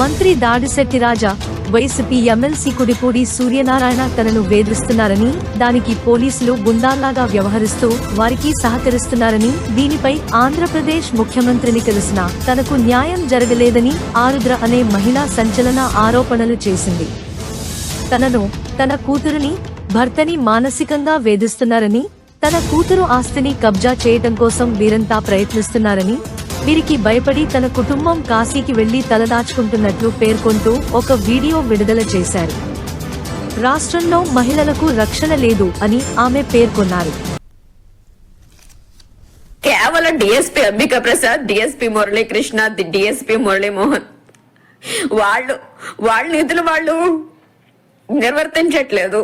మంత్రి Dadisetti Raja YCP MLC Kudipudi Suryanarayana తనను వేధిస్తున్నారని దానికి పోలీసులు గుండాల్లాగా వ్యవహరిస్తూ వారికి సహకరిస్తున్నారని దీనిపై ఆంధ్రప్రదేశ్ ముఖ్యమంత్రిని కలిసిన తనకు న్యాయం జరగలేదని ఆరుద్ర అనే మహిళా సంచలన ఆరోపణలు చేసింది. తనను తన కూతురుని భర్తని మానసికంగా వేధిస్తున్నారని తన కూతురు ఆస్తిని కబ్జా చేయటం కోసం వీరంతా ప్రయత్నిస్తున్నారని వీరికి భయపడి తన కుటుంబం కాశీకి వెళ్ళి తలదాచుకుంటున్నట్లు పేర్కొంటూ ఒక వీడియో విడుదల చేశారు. రాష్ట్రంలో మహిళలకు రక్షణ లేదు అని ఆమె పేర్కొన్నారు. కేవలం DSP Ambika Prasad DSP Muralikrishna DSP Muralimohan వాళ్ళు వాళ్ళ నిధులు వాళ్ళు నిర్వర్తించట్లేదు.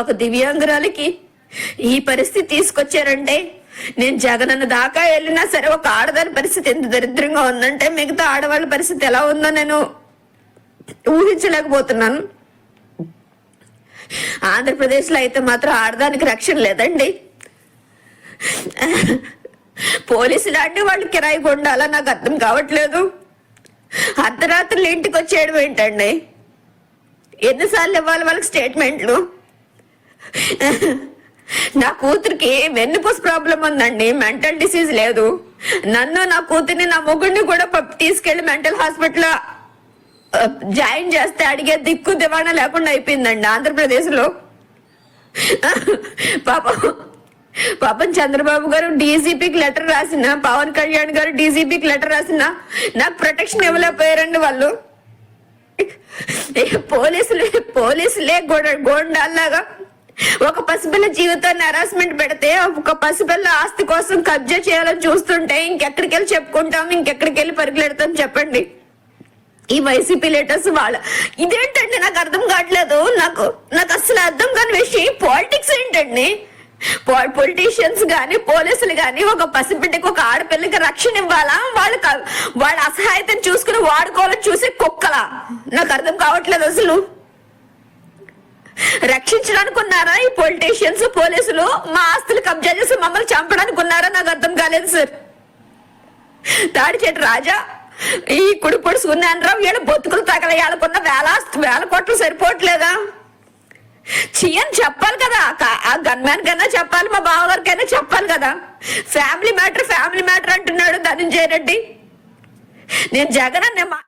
ఒక దివ్యాంగురాలికి ఈ పరిస్థితి తీసుకొచ్చారంటే? నేను జగనన్న దాకా వెళ్ళినా సరే ఒక ఆడదాని పరిస్థితి ఎంత దరిద్రంగా ఉందంటే మిగతా ఆడవాళ్ళ పరిస్థితి ఎలా ఉందో నేను ఊహించలేకపోతున్నాను. ఆంధ్రప్రదేశ్లో అయితే మాత్రం ఆడదానికి రక్షణ లేదండి. పోలీసులు అంటే వాళ్ళు కిరాయి కొండాలా నాకు అర్థం కావట్లేదు. అర్ధరాత్రులు ఇంటికి వచ్చేయడం ఏంటండి? ఎన్నిసార్లు ఇవ్వాలి వాళ్ళకి స్టేట్మెంట్లు? నా కూతురికి వెన్నుపూస ప్రాబ్లం ఉందండి. మెంటల్ డిసీజ్ లేదు. నన్ను నా కూతుర్ని నా మొగుడిని కూడా తీసుకెళ్ళి మెంటల్ హాస్పిటల్ జాయిన్ చేస్తే అడిగే దిక్కు దివాణా లేకుండా అయిపోయిందండి ఆంధ్రప్రదేశ్లో పాపం పాపం చంద్రబాబు గారు డీజీపీకి లెటర్ రాసిన పవన్ కళ్యాణ్ గారు డీజీపీకి లెటర్ రాసిన నాకు ప్రొటెక్షన్ ఇవ్వలేకపోయారండి వాళ్ళు. పోలీసులు పోలీసులే గోడ గోండాల్లాగా ఒక పసిపిల్ల జీవితాన్ని హరాస్మెంట్ పెడితే ఒక పసిపిల్ల ఆస్తి కోసం కబ్జా చేయాలని చూస్తుంటే ఇంకెక్కడికి వెళ్ళి చెప్పుకుంటాం ఇంకెక్కడికి వెళ్ళి పరుగులెడతాం చెప్పండి. ఈ వైసీపీ లీడర్స్ వాళ్ళ ఇదేంటండి నాకు అర్థం కావట్లేదు. నాకు నాకు అసలు అర్థం కాని విషయం పాలిటిక్స్ ఏంటండి? పొలిటీషియన్స్ గాని పోలీసులు గాని ఒక పసిబిడ్డకి ఒక ఆడపిల్లకి రక్షణ ఇవ్వాలా? వాళ్ళ వాళ్ళ అసహాయతను చూసుకుని వాడుకోవాలని చూసే కుక్కలా? నాకు అర్థం కావట్లేదు అసలు. రక్షించడానికి ఉన్నారా ఈ పొలిటీషియన్స్ పోలీసులు? మా ఆస్తులు కబ్జా చేసి మమ్మల్ని చంపడానికి ఉన్నారా నాకు అర్థం కాలేదు సార్ తాడిచేటి రాజా. ఈ కుడిపొడి సున్నానరావు వీళ్ళ బొత్తుకులు తగలయాలకున్న వేల వేల కోట్లు సరిపోవట్లేదా? చెయ్యని చెప్పాలి కదా. ఆ గన్మ్యాన్ కన్నా చెప్పాలి మా బావగారికైనా చెప్పాలి కదా. ఫ్యామిలీ మ్యాటర్ ఫ్యామిలీ మ్యాటర్ అంటున్నాడు ధనంజయ రెడ్డి. నేను జగన్ అన్న మా